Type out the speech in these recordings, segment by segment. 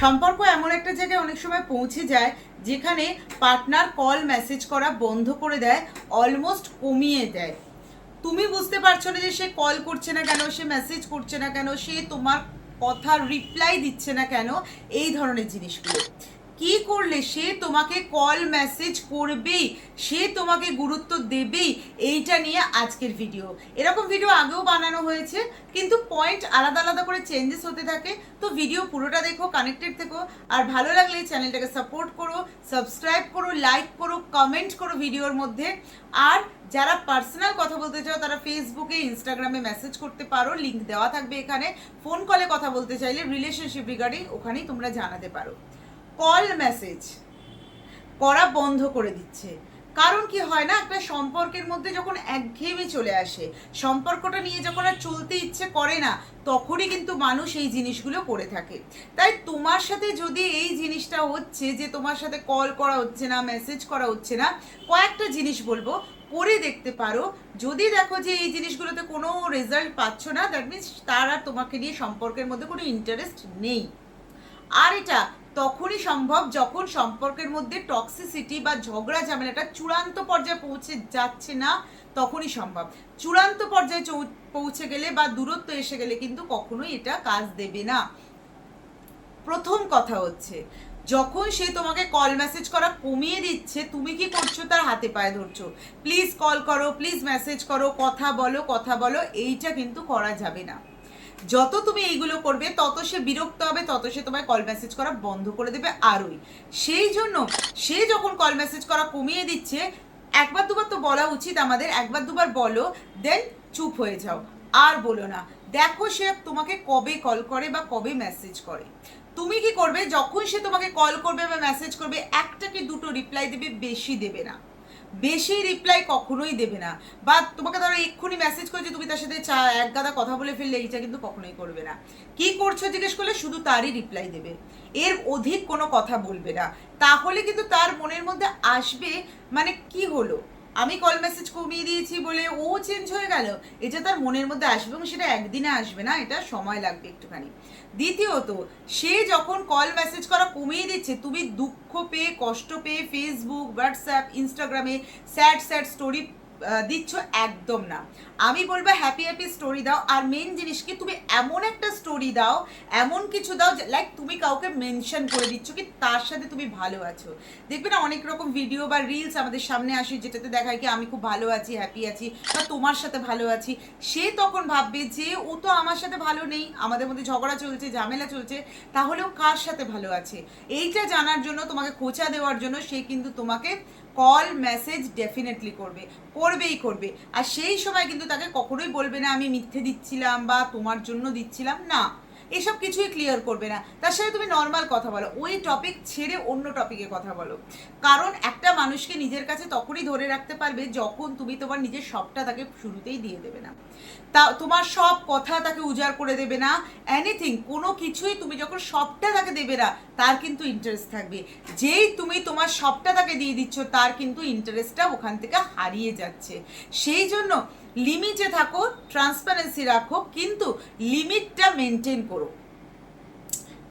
সম্পর্ক এমন একটা জায়গায় অনেক সময় পৌঁছে যায় যেখানে পার্টনার কল মেসেজ করা বন্ধ করে দেয় অলমোস্ট কমিয়ে দেয়। তুমি বুঝতে পারছ না যে সে কল করছে না কেন, সে মেসেজ করছে না কেন, সে তোমার কথা রিপ্লাই দিচ্ছে না কেন, এই ধরনের জিনিসগুলো। কি করলে সে তোমাকে কল মেসেজ করবেই, সে তোমাকে গুরুত্ব দেবেই, এইটা নিয়ে আজকের ভিডিও এরকম ভিডিও আগেও বানানো হয়েছে, কিন্তু পয়েন্ট আলাদা আলাদা করে চেঞ্জেস হতে থাকে। তো ভিডিও পুরোটা দেখো কানেক্টেড থেকো। আর ভালো লাগলে চ্যানেলটাকে সাপোর্ট করো সাবস্ক্রাইব করো লাইক করো কমেন্ট করো ভিডিওর মধ্যে। আর যারা পার্সোনাল কথা বলতে চাও, তারা ফেসবুকে ইনস্টাগ্রামে মেসেজ করতে পারো লিঙ্ক দেওয়া থাকবে এখানে। ফোন কলে কথা বলতে চাইলে রিলেশনশিপ রিগার্ডিং ওখানেই তোমরা জানাতে পারো। কল মেসেজ করা বন্ধ করে দিচ্ছে। কারণ কি হয় না, একটা সম্পর্কের মধ্যে যখন একঘেয়েমি চলে আসে, সম্পর্কটা নিয়ে যখন আর চলতে ইচ্ছে করে না, তখনই কিন্তু মানুষ এই জিনিসগুলো করে থাকে। তাই তোমার সাথে যদি এই জিনিসটা হচ্ছে যে তোমার সাথে কল করা হচ্ছে না মেসেজ করা হচ্ছে না, কয়েকটা জিনিস বলব। করে দেখতে পারো, যদি দেখো যে এই জিনিসগুলোতে কোনো রেজাল্ট পাচ্ছ না দ্যাট মিনস তার আর তোমাকে নিয়ে সম্পর্কের মধ্যে কোনো ইন্টারেস্ট নেই। আর এটা তখনই সম্ভব যখন সম্পর্কের মধ্যে টক্সিসিটি বা ঝগড়া ঝামেলাটা চূড়ান্ত পর্যায়ে পৌঁছে যাচ্ছে না, তখনই সম্ভব। চূড়ান্ত পর্যায়ে পৌঁছে গেলে বা দূরত্ব এসে গেলে কিন্তু কখনোই এটা কাজ দেবে না। প্রথম কথা হচ্ছে, যখন সে তোমাকে কল মেসেজ করা কমিয়ে দিচ্ছে, তুমি কি করছ? তার হাতে পায়ে ধরছো। প্লিজ কল করো প্লিজ মেসেজ করো, কথা বলো কথা বলো, এইটা কিন্তু করা যাবে না। যত তুমি এইগুলো করবে, তত সে বিরক্ত হবে, তত সে তোমায় কল মেসেজ করা বন্ধ করে দেবে আরই। সেই জন্য সে যখন কল মেসেজ করা কমিয়ে দিচ্ছে, একবার দুবার তো বলা উচিত আমাদের, একবার দুবার বলো দেন চুপ হয়ে যাও। আর বলো না, দেখো সে তোমাকে কবে কল করে বা কবে মেসেজ করে। তুমি কি করবে, যখন সে তোমাকে কল করবে বা মেসেজ করবে, একটা কি দুটো রিপ্লাই দেবে, বেশি দেবে না। বেশি রিপ্লাই কখনোই দেবে না। বা তোমাকে ধরো এক্ষুনি মেসেজ করেছে তুমি তার সাথে চা, এক গাদা কথা বলে ফেললে, এইটা কিন্তু কখনোই করবে না। কি করছ জিজ্ঞেস করলে শুধু তারই রিপ্লাই দেবে। এর অধিক কোনো কথা বলবে না। তাহলে কিন্তু তার মনের মধ্যে আসবে মানে কি হলো? আমি কল মেসেজ কমিয়ে দিয়েছি বলে ও চেঞ্জ হয়ে গেল। এটা তার মনের মধ্যে আসবে এবং সেটা একদিনে আসবে না, এটা সময় লাগবে একটুখানি। দ্বিতীয়ত, সে যখন কল মেসেজ করা কমিয়ে দিচ্ছে, তুমি দুঃখ পেয়ে, কষ্ট পেয়ে ফেসবুক হোয়াটসঅ্যাপ ইনস্টাগ্রামে স্যাড স্যাড স্টোরি দিচ্ছ একদম না। আমি বলব হ্যাপি হ্যাপি স্টোরি দাও। আর মেন জিনিস কি, তুমি এমন একটা স্টোরি দাও, এমন কিছু দাও লাইক তুমি কাউকে মেনশন করে দিচ্ছ কি, তার সাথে তুমি ভালো আছো। দেখবে না, অনেক রকম ভিডিও বা রিলস আমাদের সামনে আসে, যেটাতে দেখায় কি, আমি খুব ভালো আছি হ্যাপি আছি, বা তোমার সাথে ভালো আছি। সে তখন ভাববে যে, ও তো আমার সাথে ভালো নেই, আমাদের মধ্যে ঝগড়া চলছে, ঝামেলা চলছে তাহলেও কার সাথে ভালো আছে? এইটা জানার জন্য, তোমাকে খোঁচা দেওয়ার জন্য সে কিন্তু তোমাকে কল মেসেজ ডেফিনেটলি করবে, করবেই করবে। আর সেই সময় কিন্তু তাকে কখনোই বলবে না, আমি মিথ্যে দিচ্ছিলাম বা তোমার জন্য দিচ্ছিলাম। না। এসব কিছুই ক্লিয়ার করবে না। তার সাথে তুমি নর্মাল কথা বলো। ওই টপিক ছেড়ে অন্য টপিকে কথা বলো। কারণ একটা মানুষকে নিজের কাছে তখনই ধরে রাখতে পারবে যখন তুমি তোমার নিজের সবটা তাকে শুরুতেই দিয়ে দেবে না। তা তোমার সব কথা তাকে উজাড় করে দেবে না। এনিথিং কোনো কিছুই তুমি যখন সবটা তাকে দেবে না, তার কিন্তু ইন্টারেস্ট থাকবে। যেই তুমি তোমার সবটা তাকে দিয়ে দিচ্ছ, তার কিন্তু ইন্টারেস্টটা ওখান থেকে হারিয়ে যাচ্ছে। সেই জন্য লিমিটে থাকো ট্রান্সপারেন্সি রাখো, কিন্তু লিমিটটা মেনটেন করো।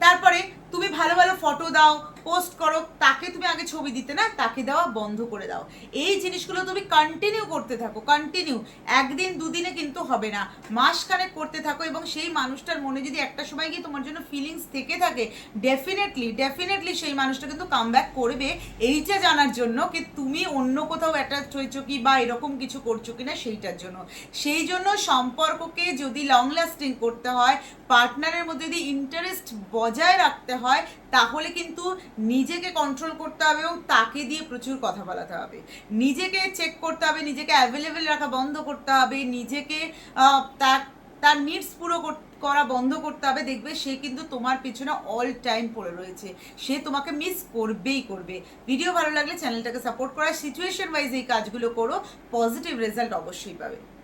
তারপরে তুমি ভালো ভালো ফটো দাও পোস্ট করো, তাকে তুমি আগে ছবি দিতে না, তাকে দেওয়া বন্ধ করে দাও। এই জিনিসগুলো তুমি কন্টিনিউ করতে থাকো কন্টিনিউ একদিন দুদিনে কিন্তু হবে না। মাসখানেক করতে থাকো এবং সেই মানুষটার মনে যদি একটা সময় গিয়ে তোমার জন্য ফিলিংস থেকে থাকে ডেফিনেটলি ডেফিনেটলি সেই মানুষটা কিন্তু কাম করবে। এইটা জানার জন্য কি তুমি অন্য কোথাও অ্যাটাচ হয়েছো কি বা এরকম কিছু করছ কি না সেইটার জন্য। সেই জন্য সম্পর্ককে যদি লং লাস্টিং করতে হয় পার্টনারের মধ্যে যদি ইন্টারেস্ট বজায় রাখতে হয় তাহলে কিন্তু নিজেকে কন্ট্রোল করতে হবে এবং তাকে দিয়ে প্রচুর কথা বলাতে হবে। নিজেকে চেক করতে হবে, নিজেকে অ্যাভেলেবেল রাখা বন্ধ করতে হবে, নিজেকে তার তার নিডস পুরো কর- বন্ধ করতে হবে। দেখবে সে কিন্তু তোমার পিছনে অল টাইম পড়ে রয়েছে। সে তোমাকে মিস করবেই করবে। ভিডিও ভালো লাগলে চ্যানেলটাকে সাপোর্ট করার সিচুয়েশন ওয়াইজ এই কাজগুলো করো। পজিটিভ রেজাল্ট অবশ্যই পাবে।